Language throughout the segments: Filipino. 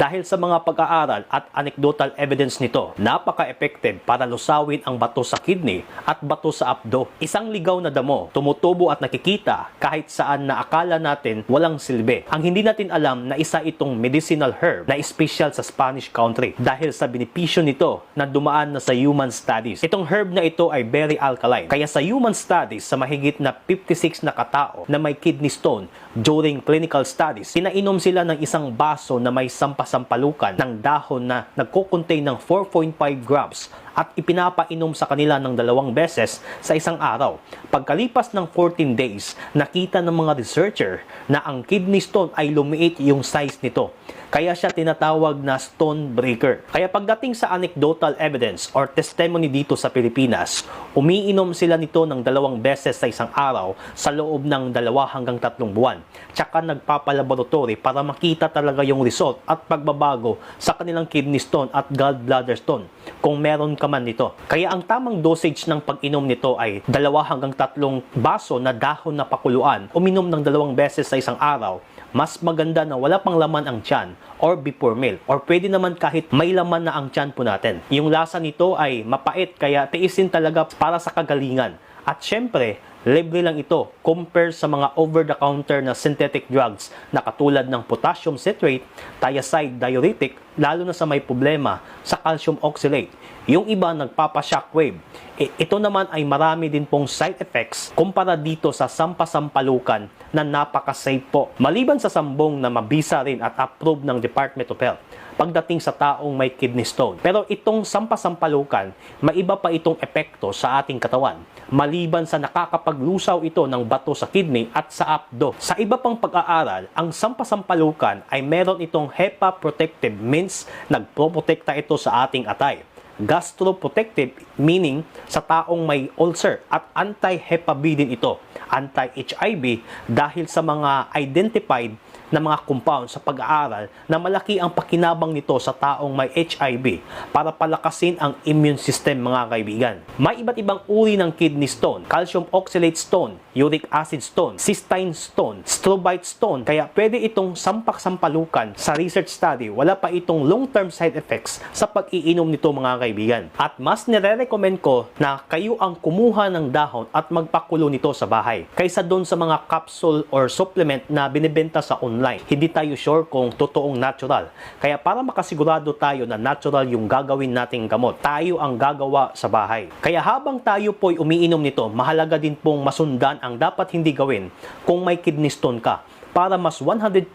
Dahil sa mga pag-aaral at anecdotal evidence nito, napaka-effective para lusawin ang bato sa kidney at bato sa abdo. Isang ligaw na damo, tumutubo at nakikita kahit saan na akala natin walang silbi. Ang hindi natin alam na isa itong medicinal herb na special sa Spanish country dahil sa benepisyo nito na dumaan na sa human studies. Itong herb na ito ay very alkaline. Kaya sa human studies, sa mahigit na 56 na katao na may kidney stone during clinical studies, pinainom sila ng isang baso na may sampasampalukan ng dahon na nagko-contain ng 4.5 grams at ipinapainom sa kanila ng dalawang beses sa isang araw. Pagkalipas ng 14 days, nakita ng mga researcher na ang kidney stone ay lumiit yung size nito. Kaya siya tinatawag na stone breaker. Kaya pagdating sa anecdotal evidence or testimony dito sa Pilipinas, umiinom sila nito ng dalawang beses sa isang araw sa loob ng dalawa hanggang tatlong buwan. Tsaka nagpapalaboratory para makita talaga yung result at pagbabago sa kanilang kidney stone at gallbladder stone kung meron ka man nito. Kaya ang tamang dosage ng pag-inom nito ay dalawa hanggang tatlong baso na dahon na pakuluan, uminom ng dalawang beses sa isang araw mas maganda na wala pang laman ang tiyan or before meal. Or pwede naman kahit may laman na ang tiyan po natin. Yung lasa nito ay mapait kaya tiisin talaga para sa kagalingan. At syempre, libre lang ito compare sa mga over-the-counter na synthetic drugs na katulad ng potassium citrate, thiazide diuretic, lalo na sa may problema sa calcium oxalate. Yung iba nagpapa-shockwave. E, ito naman ay marami din pong side effects kumpara dito sa sampasampalukan na napaka-safe po. Maliban sa sambong na mabisa rin at approved ng Department of Health pagdating sa taong may kidney stone. Pero itong sampasampalukan, maiba pa itong epekto sa ating katawan. Maliban sa nakakapaglusaw ito ng bato sa kidney at sa abdo. Sa iba pang pag-aaral, ang sampasampalukan ay meron itong HEPA protective means nagproprotekta ito sa ating atay gastroprotective meaning sa taong may ulcer at anti-HEPA B din ito, anti-HIV dahil sa mga identified na mga compound sa pag-aaral na malaki ang pakinabang nito sa taong may HIV para palakasin ang immune system mga kaibigan. May iba't ibang uri ng kidney stone, calcium oxalate stone, uric acid stone, cystine stone, strobite stone, kaya pwede itong sampak-sampalukan sa research study. Wala pa itong long-term side effects sa pag-iinom nito mga kaibigan. At mas nire-recommend ko na kayo ang kumuha ng dahon at magpakulo nito sa bahay kaysa doon sa mga capsule or supplement na binibenta sa online. Hindi tayo sure kung totoong natural. Kaya para makasigurado tayo na natural yung gagawin nating gamot, tayo ang gagawa sa bahay. Kaya habang tayo po'y umiinom nito, mahalaga din pong masundan ang dapat hindi gawin kung may kidney stone ka para mas 100%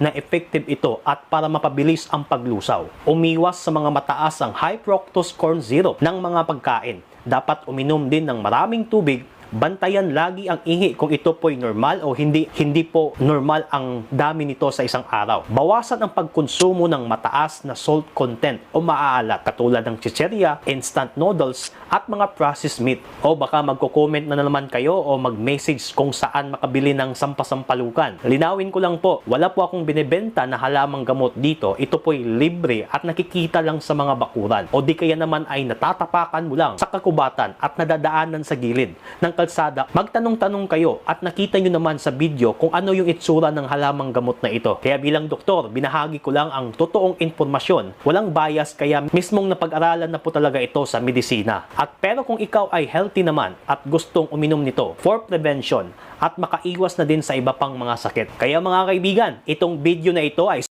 na effective ito at para mapabilis ang paglusaw. Umiwas sa mga mataas ang high fructose corn syrup ng mga pagkain. Dapat uminom din ng maraming tubig bantayan lagi ang ihi kung ito po'y normal o hindi hindi po normal ang dami nito sa isang araw. Bawasan ang pagkonsumo ng mataas na salt content o maaalat katulad ng chicheria, instant noodles at mga processed meat. O baka magko-comment na naman kayo o mag-message kung saan makabili ng sampasampalukan. Linawin ko lang po, wala po akong binebenta na halamang gamot dito. Ito po'y libre at nakikita lang sa mga bakuran. O di kaya naman ay natatapakan mo lang sa kakubatan at nadadaanan sa gilid ng kalsada, magtanong-tanong kayo at nakita nyo naman sa video kung ano yung itsura ng halamang gamot na ito. Kaya bilang doktor, binahagi ko lang ang totoong informasyon. Walang bias kaya mismong napag-aralan na po talaga ito sa medisina. At pero kung ikaw ay healthy naman at gustong uminom nito for prevention at makaiwas na din sa iba pang mga sakit. Kaya mga kaibigan, itong video na ito ay